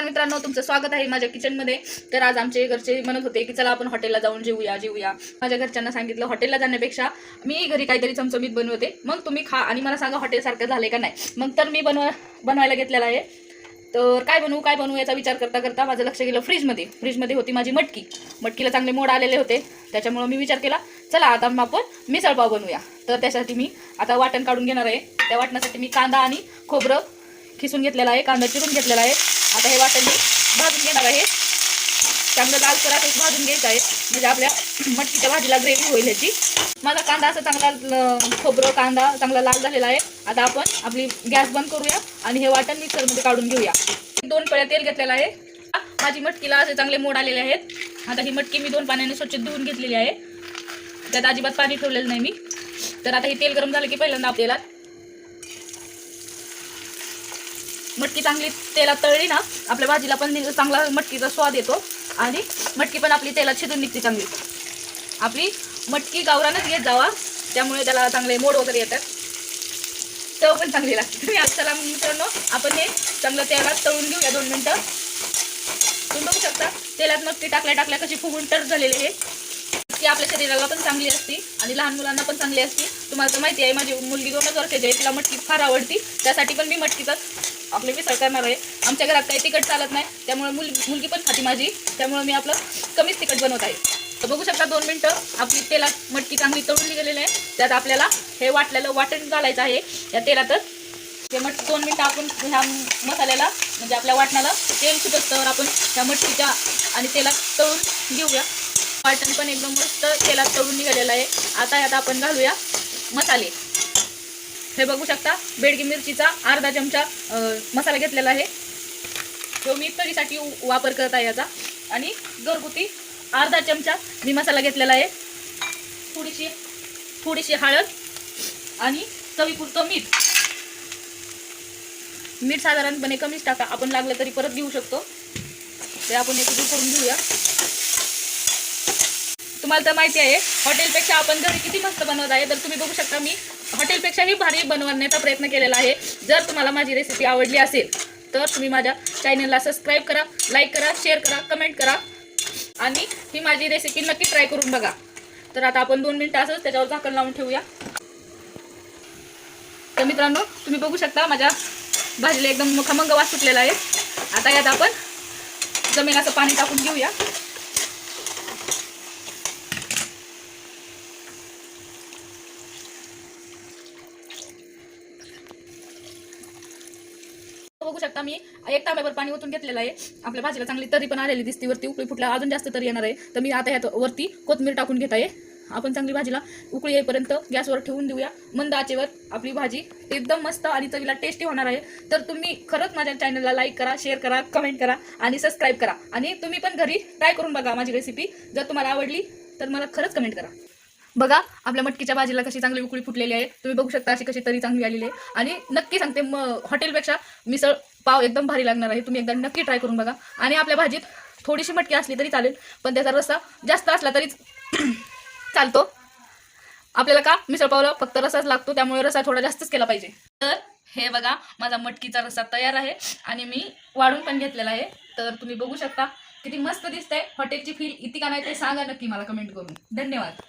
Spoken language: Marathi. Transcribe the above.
नमस्कार मित्रांनो तुमचं स्वागत आहे माझ्या किचनमध्ये तर आज आमचे घरचे म्हणत होते की चला आपण हॉटेलला जाऊन जेऊया जेऊया. माझ्या घरच्यांना सांगितलं हॉटेलला जाण्यापेक्षा मी घरी काहीतरी चमचमीत बनवते. मग तुम्ही खा आणि मला सांगा हॉटेलसारखं झालं का नाही. मग तर मी बनव बनवायला घेतलेलं आहे. तर काय बनवू काय बनवू याचा विचार करता करता माझं लक्ष गेलं फ्रीजमध्ये फ्रीजमध्ये होती माझी मटकी. मटकीला चांगले मोड आलेले होते. त्याच्यामुळं मी विचार केला चला आता मग आपण मिसळपाव बनवूया. तर त्यासाठी मी आता वाटण काढून घेणार आहे. त्या वाटणासाठी मी कांदा आणि खोबरं खिसून घेतलेला आहे कांदा चिरून घेतलेला आहे. आता हे वाटण मी भाजून घेणार आहे. चांगलं लाल करा भाजून घ्यायचं आहे. म्हणजे आपल्या मटकीच्या भाजीला ग्रेव्ही होईल ह्याची. माझा कांदा असा चांगला खोबरं कांदा चांगला लाल झालेला आहे. आता आपण आपली गॅस बंद करूया आणि हे वाटण मिक्सरमध्ये काढून घेऊया. दोन पळ्या तेल घेतलेलं आहे. माझी मटकीला असे चांगले मोड आलेले आहेत. आता ही मटकी मी दोन पाण्याने स्वच्छ धुवून घेतलेली आहे. त्यात अजिबात पाणी ठेवलेलं नाही मी. तर आता हे तेल गरम झालं की पहिल्यांदा आपल्याला मटकी चांगली तेलात तळली ना आपल्या भाजीला पण चांगला मटकीचा स्वाद येतो. आणि मटकी पण आपली तेलात शिजून निघते चांगली. आपली मटकी गावरानच घेत जावा त्यामुळे त्याला चांगले मोड वगैरे येतात. चव पण चांगली लागते. तुम्ही आज चला मित्रांनो आपण हे चांगलं तेलात तळून घेऊया दोन मिनटं. तुम्ही बघू शकता तेलात मटकी टाकल्या टाकल्या कशी फुगून तर झालेली आहे. ती आपल्या शरीराला पण चांगली असते आणि लहान मुलांना पण चांगली असते. तुम्हाला तर माहिती आहे माझी मुलगी दोनच वर्षाची आहे तिला मटकी फार आवडती. त्यासाठी पण मी मटकीचाच आपले मिसळ करणार आहे. आमच्या घरात काही तिखट चालत नाही त्यामुळे मुल मुलगी पण खाती माझी. त्यामुळे मी आपलं कमीच तिखट बनवत आहे. तर बघू शकता दोन मिनटं आपली तेलात मटकी चांगली तळून गेलेली आहे. त्यात आपल्याला हे वाटलेलं वाटण घालायचं आहे. या तेलातच ते मट दोन मिनटं आपण ह्या मसाल्याला म्हणजे आपल्या वाटणाला तेल सुटस्तवर आपण ह्या मटकीच्या आणि तेलात तळून घेऊया. वाटण पण एकदम मस्त तेलात तळून निघालेलं आहे. आता यात आपण घालूया मसाले. हे बघू शकता बेडगी मिरचीचा अर्धा चमचा मसाला घेतलेला आहे. तो मी तरीसाठी वापर करत आहे याचा. आणि घरगुती अर्धा चमचा मी मसाला घेतलेला आहे. थोडीशी थोडीशी हळद आणि चवीपुरतं मीठ. मीठ साधारणपणे कमीच टाका. आपण लागलं तरी परत घेऊ शकतो. ते आपण एक करून घेऊया. तुम्हाला तर माहिती आहे हॉटेलपेक्षा आपण घरी किती मस्त बनवत आहे तर तुम्ही बघू शकता मी हॉटेलपेक्षाही भारी बनवण्याचा प्रयत्न केलेला आहे. जर तुम्हाला माझी रेसिपी आवडली असेल तर तुम्ही माझ्या चॅनलला सबस्क्राईब करा लाईक करा शेअर करा कमेंट करा. आणि ही माझी रेसिपी नक्की ट्राय करून बघा. तर आता आपण दोन मिनटं असंच त्याच्यावर झाकण लावून ठेवूया. तर मित्रांनो तुम्ही बघू शकता माझ्या भाजीला एकदम खमंग वास सुटलेला आहे. आता यात आपण जमीन असं पाणी टाकून घेऊया. बघू शकता मी. एक तांब्यावर पाणी ओतून घेतलेलं आहे. आपल्या भाजीला चांगली तरी पण आलेली दिसते. वरती उकळी फुटल्या अजून जास्त तरी येणार आहे. तर मी आता ह्यात वरती कोथमीर टाकून घेत आहे. आपण चांगली भाजीला उकळी येईपर्यंत गॅसवर ठेवून देऊया. मंद आचेवर आपली भाजी एकदम मस्त आणि चवीला टेस्टी होणार आहे. तर तुम्ही खरंच माझ्या चॅनलला लाईक करा शेअर करा कमेंट करा आणि सबस्क्राईब करा. आणि तुम्ही पण घरी ट्राय करून बघा माझी रेसिपी जर तुम्हाला आवडली तर मला खरंच कमेंट करा. बघा आपल्या मटकीच्या भाजीला कशी चांगली उकळी फुटलेली आहे. तुम्ही बघू शकता अशी कशी तरी चांगली आलेली आहे. आणि नक्की सांगते म हॉटेलपेक्षा मिसळ पाव एकदम भारी लागणार आहे. तुम्ही एकदा नक्की ट्राय करून बघा. आणि आपल्या भाजीत थोडीशी मटकी असली तरी चालेल पण त्याचा रस्सा जास्त असला तरीच चालतो. आपल्याला का? मिसळ पावला फक्त रसाच लागतो त्यामुळे रसा थोडा जास्तच केला पाहिजे. तर हे बघा माझा मटकीचा रस्सा तयार आहे आणि मी वाढून पण घेतलेला आहे. तर तुम्ही बघू शकता किती मस्त दिसतंय. हॉटेलची फील इतकी का नाही ते सांगा नक्की मला कमेंट करून. धन्यवाद.